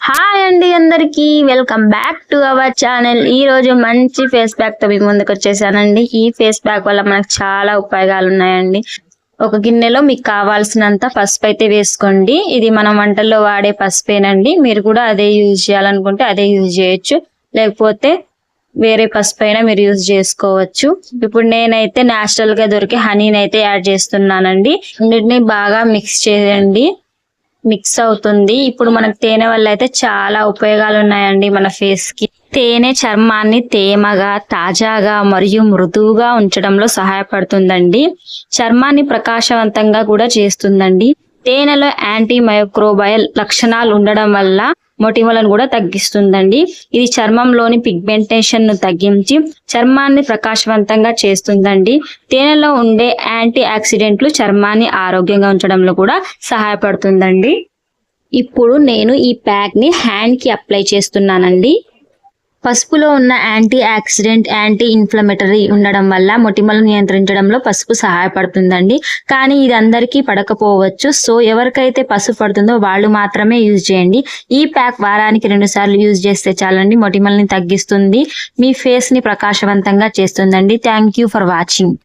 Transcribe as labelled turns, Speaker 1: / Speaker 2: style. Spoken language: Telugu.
Speaker 1: హాయ్ అండి అందరికి. Welcome back to our channel ఈ రోజు మంచి ఫేస్ ప్యాక్తో మీ ముందుకు వచ్చేసానండి. ఈ ఫేస్ ప్యాక్ వల్ల మనకు చాలా ఉపయోగాలు ఉన్నాయండి. ఒక గిన్నెలో మీకు కావాల్సినంత పసుపు అయితే వేసుకోండి. ఇది మనం వంటల్లో వాడే పసుపేనండి. మీరు కూడా అదే యూజ్ చేయాలనుకుంటే అదే యూజ్ చేయొచ్చు. లేకపోతే వేరే పసుపు అయినా మీరు యూజ్ చేసుకోవచ్చు. ఇప్పుడు నేనైతే న్యాచురల్గా దొరికే హనీని అయితే యాడ్ చేస్తున్నానండి. అన్నిటిని బాగా మిక్స్ చేయండి. మిక్స్ అవుతుంది. ఇప్పుడు మనకు తేనె వల్ల అయితే చాలా ఉపయోగాలు ఉన్నాయండి మన ఫేస్కి. తేనె చర్మాన్ని తేమగా తాజాగా మరియు మృదువుగా ఉంచడంలో సహాయపడుతుందండి. చర్మాన్ని ప్రకాశవంతంగా కూడా చేస్తుందండి. తేనెలో యాంటీ మైక్రోబయల్ లక్షణాలు ఉండడం వల్ల మొటిమలను కూడా తగ్గిస్తుందండి. ఇది చర్మంలోని పిగ్మెంటేషన్ను తగ్గించి చర్మాన్ని ప్రకాశవంతంగా చేస్తుందండి. తేనెలో ఉండే యాంటీ ఆక్సిడెంట్లు చర్మాన్ని ఆరోగ్యంగా ఉంచడంలో కూడా సహాయపడుతుందండి. ఇప్పుడు నేను ఈ ప్యాక్ని హ్యాండ్కి అప్లై చేస్తున్నానండి. పసుపులో ఉన్న యాంటీ ఆక్సిడెంట్ యాంటీ ఇన్ఫ్లమేటరీ ఉండడం వల్ల మొటిమలు నియంత్రించడంలో పసుపు సహాయపడుతుందండి. కానీ ఇది అందరికీ పడకపోవచ్చు. సో ఎవరికైతే పసుపు పడుతుందో వాళ్ళు మాత్రమే యూజ్ చేయండి. ఈ ప్యాక్ వారానికి రెండు సార్లు యూజ్ చేస్తే చాలండి. మొటిమల్ని తగ్గిస్తుంది. మీ ఫేస్ని ప్రకాశవంతంగా చేస్తుందండి. Thank you for watching.